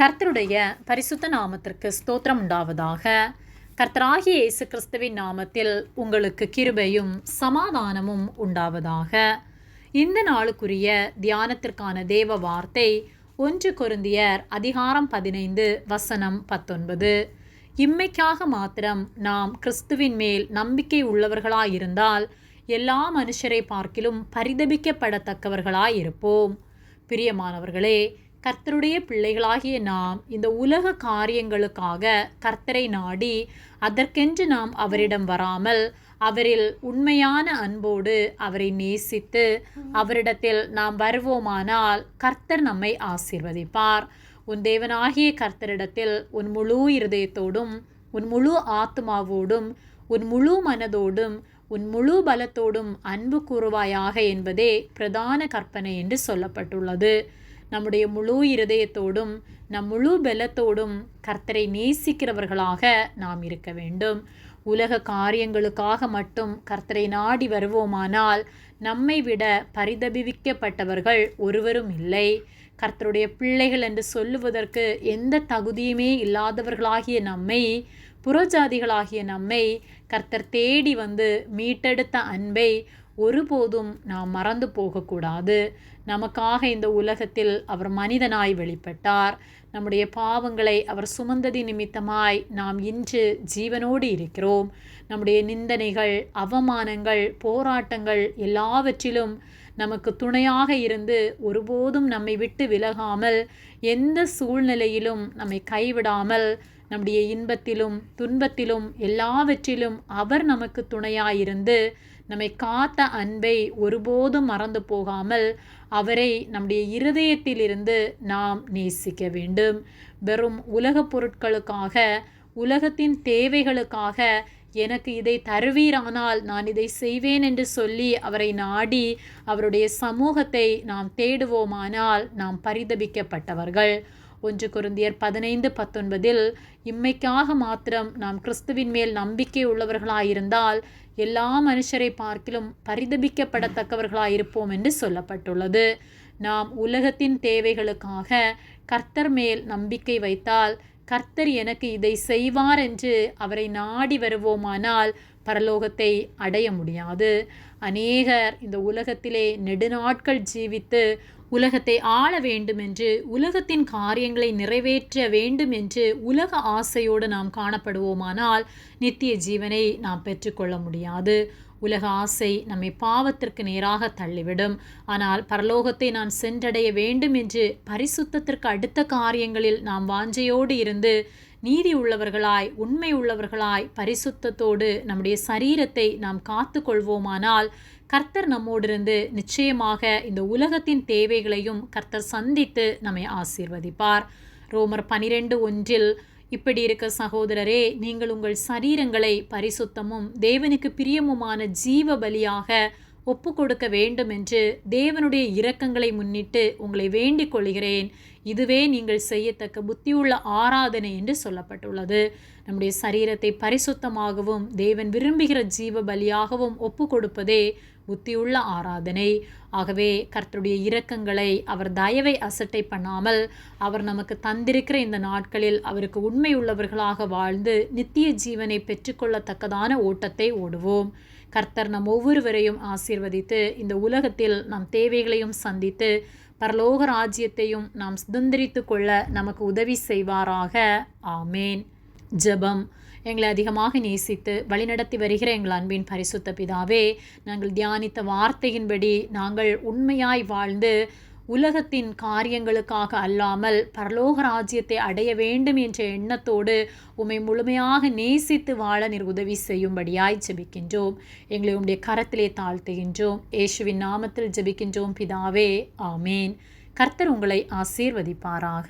கர்த்தருடைய பரிசுத்த நாமத்திற்கு ஸ்தோத்திரம் உண்டாவதாக. கர்த்தராகிய இயேசு கிறிஸ்துவின் நாமத்தில் உங்களுக்கு கிருபையும் சமாதானமும் உண்டாவதாக. இந்த நாளுக்குரிய தியானத்திற்கான தேவ வார்த்தை ஒன்று கொருந்தியர் அதிகாரம் பதினைந்து வசனம் பத்தொன்பது. இம்மைக்காக மாத்திரம் நாம் கிறிஸ்துவின் மேல் நம்பிக்கை உள்ளவர்களாயிருந்தால் எல்லா மனுஷரை பார்க்கிலும் பரிதபிக்கப்படத்தக்கவர்களாயிருப்போம். பிரியமானவர்களே கர்த்தருடைய பிள்ளைகளாகிய நாம் இந்த உலக காரியங்களுக்காக கர்த்தரை நாடி அதற்கென்று நாம் அவரிடம் வராமல் அவரில் உண்மையான அன்போடு அவரை நேசித்து அவரிடத்தில் நாம் வருவோமானால் கர்த்தர் நம்மை ஆசீர்வதிப்பார். உன் தேவனாகிய கர்த்தரிடத்தில் உன் முழு இருதயத்தோடும் உன் முழு ஆத்மாவோடும் உன் முழு மனதோடும் உன் முழு பலத்தோடும் அன்பு கூறுவாயாக என்பதே பிரதான கற்பனை என்று சொல்லப்பட்டுள்ளது. நம்முடைய முழு இருதயத்தோடும் நம் முழு பலத்தோடும் கர்த்தரை நேசிக்கிறவர்களாக நாம் இருக்க வேண்டும். உலக காரியங்களுக்காக மட்டும் கர்த்தரை நாடி வருவோமானால் நம்மை விட பரிதபிவிக்கப்பட்டவர்கள் ஒருவரும் இல்லை. கர்த்தருடைய பிள்ளைகள் என்று சொல்லுவதற்கு எந்த தகுதியுமே இல்லாதவர்களாகிய நம்மை புறஜாதிகளாகிய நம்மை கர்த்தர் தேடி வந்து மீட்டெடுத்த அன்பை ஒருபோதும் நாம் மறந்து போகக்கூடாது. நமக்காக இந்த உலகத்தில் அவர் மனிதனாய் வெளிப்பட்டார். நம்முடைய பாவங்களை அவர் சுமந்ததி நிமித்தமாய் நாம் இன்று ஜீவனோடு இருக்கிறோம். நம்முடைய நிந்தனைகள் அவமானங்கள் போராட்டங்கள் எல்லாவற்றிலும் நமக்கு துணையாக இருந்து ஒருபோதும் நம்மை விட்டு விலகாமல் எந்த சூழ்நிலையிலும் நம்மை கைவிடாமல் நம்முடைய இன்பத்திலும் துன்பத்திலும் எல்லாவற்றிலும் அவர் நமக்கு துணையாயிருந்து நம்மை காத்த அன்பை ஒருபோதும் மறந்து போகாமல் அவரை நம்முடைய இருதயத்திலிருந்து நாம் நேசிக்க வேண்டும். வெறும் உலகப் பொருட்களுக்காக உலகத்தின் தேவைகளுக்காக எனக்கு இதை தருவீரானால் நான் இதை செய்வேன் என்று சொல்லி அவரை நாடி அவருடைய சமூகத்தை நாம் தேடுவோமானால் நாம் பரிதபிக்கப்பட்டவர்கள். ஒன்று குருந்தியர் பதினைந்து பத்தொன்பதில் இம்மைக்காக மாத்திரம் நாம் கிறிஸ்துவின் மேல் நம்பிக்கை உள்ளவர்களாயிருந்தால் எல்லா மனுஷரை பார்க்கிலும் பரிதபிக்கப்படத்தக்கவர்களாயிருப்போம் என்று சொல்லப்பட்டுள்ளது. நாம் உலகத்தின் தேவைகளுக்காக கர்த்தர் மேல் நம்பிக்கை வைத்தால் கர்த்தர் எனக்கு இதை செய்வார் என்று அவரை நாடி வருவோமானால் பரலோகத்தை அடைய முடியாது அநேகர் இந்த உலகத்திலே நெடுநாட்கள் ஜீவித்து உலகத்தை ஆள வேண்டும் என்று உலகத்தின் காரியங்களை நிறைவேற்ற வேண்டும் என்று உலக ஆசையோடு நாம் காணப்படுவோமானால் நித்திய ஜீவனை நாம் பெற்றுக்கொள்ள முடியாது உலக ஆசை நம்மை பாவத்திற்கு நேராக தள்ளிவிடும். ஆனால் பரலோகத்தை நான் சென்றடைய வேண்டும் என்று பரிசுத்தத்திற்கு அடுத்த காரியங்களில் நாம் வாஞ்சையோடு இருந்து நீதி உள்ளவர்களாய் உண்மை உள்ளவர்களாய் பரிசுத்தத்தோடு நம்முடைய சரீரத்தை நாம் காத்து கொள்வோமானால் கர்த்தர் நம்மோடிருந்து நிச்சயமாக இந்த உலகத்தின் தேவைகளையும் கர்த்தர் சந்தித்து நம்மை ஆசீர்வதிப்பார். ரோமர் பனிரெண்டு ஒன்றில் இப்படி இருக்க சகோதரரே நீங்கள் உங்கள் சரீரங்களை பரிசுத்தமும் தேவனுக்கு பிரியமுமான ஜீவ பலியாக ஒப்பு கொடுக்க வேண்டும் என்று தேவனுடைய இரக்கங்களை முன்னிட்டு உங்களை வேண்டிக் கொள்கிறேன். இதுவே நீங்கள் செய்யத்தக்க புத்தியுள்ள ஆராதனை என்று சொல்லப்பட்டுள்ளது. நம்முடைய சரீரத்தை பரிசுத்தமாகவும் தேவன் விரும்புகிற ஜீவ பலியாகவும் ஒப்பு கொடுப்பதே புத்தியுள்ள ஆராதனை. ஆகவே கர்த்தருடைய இரக்கங்களை அவர் தயவை அசட்டை பண்ணாமல் அவர் நமக்கு தந்திருக்கிற இந்த நாட்களில் அவருக்கு உண்மை உள்ளவர்களாக வாழ்ந்து நித்திய ஜீவனை பெற்றுக்கொள்ளத்தக்கதான ஓட்டத்தை ஓடுவோம். கர்த்தர் நம் ஒவ்வொருவரையும் ஆசீர்வதித்து இந்த உலகத்தில் நம் தேவைகளையும் சந்தித்து பரலோக ராஜ்யத்தையும் நாம் சுதந்திரித்து கொள்ள நமக்கு உதவி செய்வாராக. ஆமேன். ஜெபம். எங்களை அதிகமாக நேசித்து வழிநடத்தி வருகிற எங்கள் அன்பின் பரிசுத்த பிதாவே நாங்கள் தியானித்த வார்த்தையின்படி நாங்கள் உண்மையாய் வாழ்ந்து உலகத்தின் காரியங்களுக்காக அல்லாமல் பரலோக ராஜ்யத்தை அடைய வேண்டும் என்ற எண்ணத்தோடு உம்மை முழுமையாக நேசித்து வாழ நீர் உதவி செய்யும்படியாய் ஜெபிக்கின்றோம். எங்களை உம்முடைய கரத்திலே தாழ்த்துகின்றோம். இயேசுவின் நாமத்தில் ஜெபிக்கின்றோம். பிதாவே ஆமேன். கர்த்தர் உங்களை ஆசீர்வதிப்பாராக.